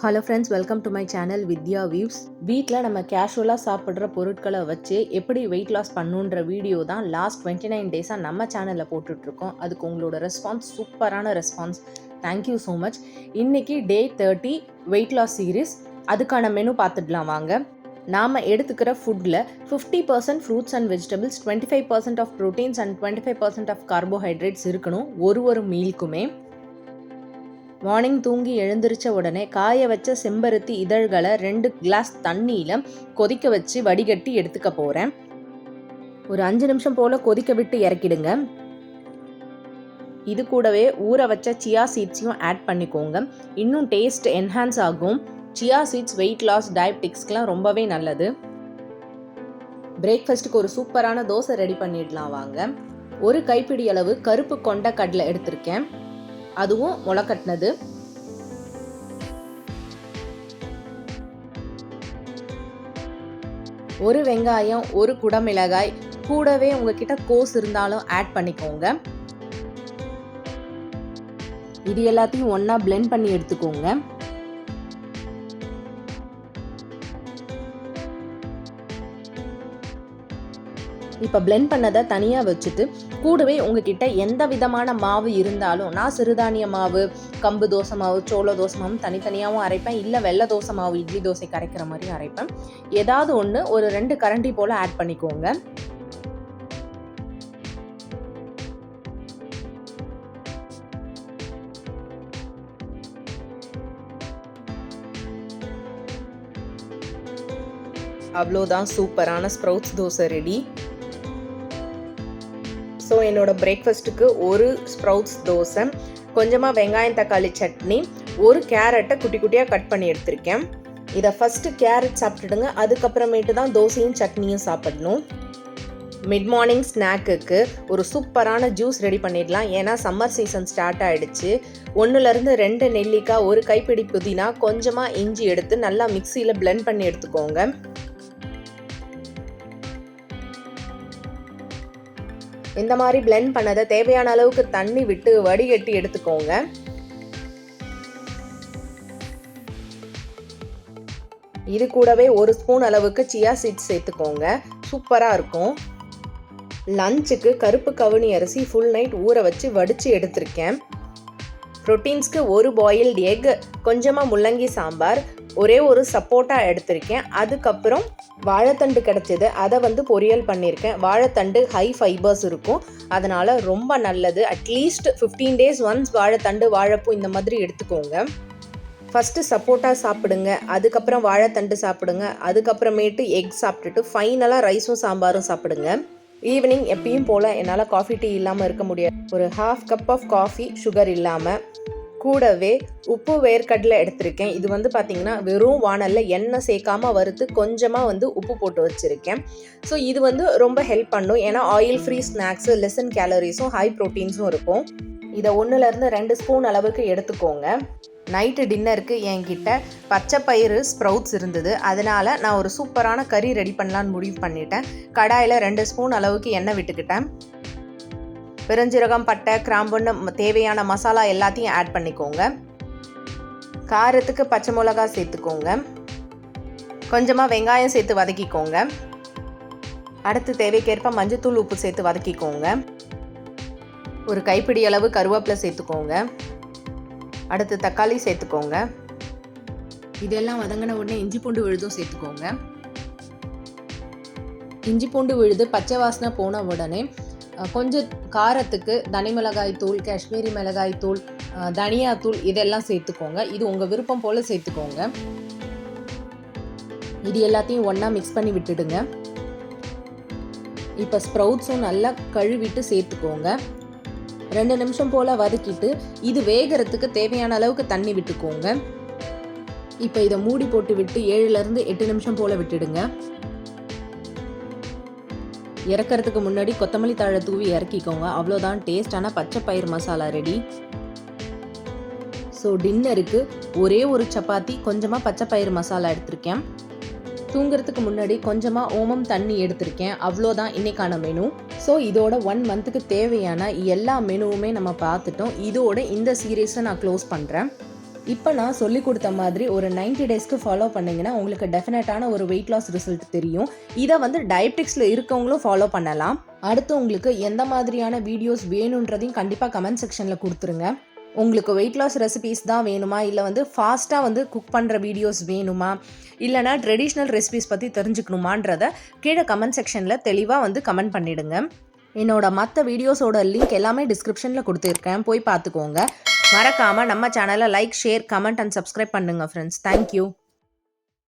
Hello friends welcome to my channel Vidya views வீட்டில் நம்ம கேஷுவலாக சாப்பிட்ற பொருட்களை வச்சு எப்படி வெயிட் லாஸ் பண்ணுன்ற வீடியோ தான் லாஸ்ட் டுவெண்ட்டி நைன் டேஸாக நம்ம சேனலில் போட்டுட்ருக்கோம். அதுக்கு உங்களோட ரெஸ்பான்ஸ் சூப்பரான ரெஸ்பான்ஸ் தேங்க்யூ ஸோ மச் இன்றைக்கி day thirty weight loss series அதுக்கான மெனு பார்த்துடலாம் வாங்க. நாம் எடுத்துக்கிற ஃபுட்டில் fifty percent fruits and vegetables twenty five percent of proteins and twenty five percent of carbohydrates இருக்கணும் ஒரு ஒரு மீல்க்குமே மார்னிங் தூங்கி எழுந்திரிச்ச உடனே காய வச்ச செம்பருத்தி இதழ்களை ரெண்டு கிளாஸ் தண்ணியில் கொதிக்க வச்சு வடிகட்டி எடுத்துக்க போகிறேன் ஒரு அஞ்சு நிமிஷம் போல் கொதிக்க விட்டு இறக்கிடுங்க. இது கூடவே ஊற வச்ச சியா சீட்ஸையும் ஆட் பண்ணிக்கோங்க. இன்னும் டேஸ்ட் என்ஹான்ஸ் ஆகும். சியா சீட்ஸ் வெயிட் லாஸ் டயபெட்டிக்ஸ்க்கெலாம் ரொம்பவே நல்லது. பிரேக்ஃபாஸ்ட்டுக்கு ஒரு சூப்பரான தோசை ரெடி பண்ணிடலாம் வாங்க. ஒரு கைப்பிடி அளவு கருப்பு கொண்ட கடலை எடுத்திருக்கேன். அதுவும் முளைக்கட்டினது ஒரு வெங்காயம் ஒரு குடமிளகாய் கூடவே உங்ககிட்ட கோஸ் இருந்தாலும் ஆட் பண்ணிக்கோங்க. இது எல்லாத்தையும் ஒன்றா பிளெண்ட் பண்ணி எடுத்துக்கோங்க. இப்போ பிளெண்ட் பண்ணதை தனியாக வச்சுட்டு கூடவே உங்ககிட்ட எந்த விதமான மாவு இருந்தாலும் நான் சிறுதானிய மாவு கம்பு தோசை மாவு சோள தோசை மாவு தனித்தனியாகவும் அரைப்பேன். இல்லை வெள்ளை தோசை மாவு இட்லி தோசை கரைக்கிற மாதிரியும் அரைப்பேன். ஏதாவது ஒன்று ஒரு ரெண்டு கரண்டி போல் ஆட் பண்ணிக்கோங்க. அவ்வளோதான். சூப்பரான ஸ்ப்ரவுட்ஸ் தோசை ரெடி. ஸோ என்னோட பிரேக்ஃபாஸ்ட்டுக்கு ஒரு ஸ்ப்ரவுட்ஸ் தோசை கொஞ்சமாக வெங்காயம் தக்காளி சட்னி ஒரு கேரட்டை குட்டி குட்டியாக கட் பண்ணி எடுத்திருக்கேன். இதை ஃபஸ்ட்டு கேரட் சாப்பிட்டுடுங்க. அதுக்கப்புறமேட்டு தான் தோசையும் சட்னியும் சாப்பிடணும். மிட் மார்னிங் ஸ்நாக்குக்கு ஒரு சூப்பரான ஜூஸ் ரெடி பண்ணிடலாம். ஏன்னா சம்மர் சீசன் ஸ்டார்ட் ஆகிடுச்சு ஒன்றுலேருந்து ரெண்டு நெல்லிக்காய் ஒரு கைப்பிடி புதினா கொஞ்சமாக இஞ்சி எடுத்து நல்லா மிக்சியில் பிளெண்ட் பண்ணி எடுத்துக்கோங்க. இந்த மாதிரி பிளெண்ட் பண்ணதை தேவையான அளவுக்கு தண்ணி விட்டு வடிகட்டி எடுத்துக்கோங்க. இது கூடவே ஒரு ஸ்பூன் அளவுக்கு சியா சீட்ஸ் சேர்த்துக்கோங்க. சூப்பராக இருக்கும். லஞ்சுக்கு கருப்பு கவுனி அரிசி ஃபுல் நைட் ஊற வச்சு வடித்து எடுத்திருக்கேன். ப்ரோட்டீன்ஸ்க்கு ஒரு பாயில்டு எக் கொஞ்சமாக முள்ளங்கி சாம்பார் ஒரே ஒரு சப்போட்டா எடுத்திருக்கேன். அதுக்கப்புறம் வாழைத்தண்டு கிடச்சிது. அதை வந்து பொரியல் பண்ணியிருக்கேன். வாழைத்தண்டு ஹை ஃபைபர்ஸ் இருக்கும். அதனால் ரொம்ப நல்லது. அட்லீஸ்ட் ஃபிஃப்டீன் டேஸ் ஒன்ஸ் வாழைத்தண்டு வாழைப்பூ இந்த மாதிரி எடுத்துக்கோங்க. ஃபஸ்ட்டு சப்போட்டா சாப்பிடுங்க. அதுக்கப்புறம் வாழைத்தண்டு சாப்பிடுங்க. அதுக்கப்புறமேட்டு எக் சாப்பிட்டுட்டு ஃபைனலாக ரைஸும் சாம்பாரும் சாப்பிடுங்க. ஈவினிங் எப்பயும் போல் என்னால் காஃபி டீ இல்லாமல் இருக்க முடியாது. ஒரு half cup of coffee sugar இல்லாமல் கூடவே உப்பு வேர்க்கடலை எடுத்திருக்கேன். இது வந்து பார்த்திங்கன்னா வெறும் வானலில் எண்ணெய் சேர்க்காமல் வறுத்து கொஞ்சமாக வந்து உப்பு போட்டு வச்சுருக்கேன். ஸோ இது வந்து ரொம்ப ஹெல்ப் பண்ணும். ஏன்னா ஆயில் ஃப்ரீ ஸ்நாக்ஸு லெசன் கேலரிஸும் ஹை ப்ரோட்டீன்ஸும் இருக்கும். இதை ஒன்றுலேருந்து ரெண்டு ஸ்பூன் அளவுக்கு எடுத்துக்கோங்க. நைட்டு டின்னருக்கு என்கிட்ட பச்சை பயிறு ஸ்ப்ரவுட்ஸ் இருந்தது. அதனால் நான் ஒரு சூப்பரான கறி ரெடி பண்ணலான்னு முடிவு பண்ணிட்டேன். கடாயில் ரெண்டு ஸ்பூன் அளவுக்கு எண்ணெய் விட்டுக்கிட்டேன். பெருஞ்சீரகம் பட்டை கிராம்புன்னு தேவையான மசாலா எல்லாத்தையும் ஆட் பண்ணிக்கோங்க. காரத்துக்கு பச்சை மிளகா சேர்த்துக்கோங்க. கொஞ்சமாக வெங்காயம் சேர்த்து வதக்கிக்கோங்க. அடுத்து தேவைக்கேற்ப மஞ்சத்தூள் உப்பு சேர்த்து வதக்கிக்கோங்க. ஒரு கைப்பிடி அளவு கருவேப்பிலை சேர்த்துக்கோங்க. அடுத்து தக்காளி சேர்த்துக்கோங்க. இதெல்லாம் வதங்கின உடனே இஞ்சி பூண்டு விழுதும் சேர்த்துக்கோங்க. இஞ்சி பூண்டு விழுது பச்சை வாசனை போன உடனே கொஞ்சம் காரத்துக்கு தனி மிளகாய் தூள் காஷ்மீரி மிளகாய் தூள் தனியா தூள் இதெல்லாம் சேர்த்துக்கோங்க. இது உங்கள் விருப்பம் போல் சேர்த்துக்கோங்க. இது எல்லாத்தையும் ஒன்றா மிக்ஸ் பண்ணி விட்டுடுங்க. இப்போ ஸ்ப்ரவுட்ஸும் நல்லா கழுவிட்டு சேர்த்துக்கோங்க. ரெண்டு நிமிஷம் போல் வதக்கிட்டு இது வேகிறதுக்கு தேவையான அளவுக்கு தண்ணி விட்டுக்கோங்க. இப்போ இதை மூடி போட்டு விட்டு ஏழுலேருந்து எட்டு நிமிஷம் போல் விட்டுடுங்க. இறக்கறதுக்கு முன்னாடி கொத்தமல்லி தழை தூவி இறக்கிக்கோங்க. அவ்வளோதான் டேஸ்டான பச்சை பயிர் மசாலா ரெடி ஸோ டின்னருக்கு ஒரே ஒரு சப்பாத்தி கொஞ்சமாக பச்சை பயிர் மசாலா எடுத்திருக்கேன். தூங்குறதுக்கு முன்னாடி கொஞ்சமாக ஓமம் தண்ணி எடுத்திருக்கேன். அவ்வளோதான் இன்றைக்கான மெனு ஸோ இதோட ஒன் மந்த்துக்கு தேவையான எல்லா மெனுவுமே நம்ம பார்த்துட்டோம். இதோட இந்த சீரீஸை நான் க்ளோஸ் பண்ணுறேன் இப்போ நான் சொல்லி கொடுத்த மாதிரி ஒரு 90 டேஸ்க்கு ஃபாலோ பண்ணீங்கன்னா உங்களுக்கு டெஃபினட்டான ஒரு வெயிட் லாஸ் ரிசல்ட் தெரியும். இதை வந்து டயபெட்டிக்ஸில் இருக்கவங்களும் ஃபாலோ பண்ணலாம். அடுத்து உங்களுக்கு எந்த மாதிரியான வீடியோஸ் வேணுன்றதையும் கண்டிப்பாக கமெண்ட் செக்ஷனில் கொடுத்துருங்க. உங்களுக்கு வெயிட் லாஸ் ரெசிபீஸ் தான் வேணுமா? இல்லை வந்து ஃபாஸ்ட்டாக வந்து குக் பண்ணுற வீடியோஸ் வேணுமா? இல்லைனா ட்ரெடிஷ்னல் ரெசிபீஸ் பற்றி தெரிஞ்சுக்கணுமான்றத கீழே கமெண்ட் செக்ஷனில் தெளிவாக வந்து கமெண்ட் பண்ணிவிடுங்க என்னோட மற்ற வீடியோஸோட லிங்க் எல்லாமே டிஸ்கிரிப்ஷனில் கொடுத்துருக்கேன். போய் பார்த்துக்கோங்க. மறக்காமல் நம்ம சேனலை like share comment and subscribe பண்ணுங்கள் ஃப்ரெண்ட்ஸ் தேங்க்யூ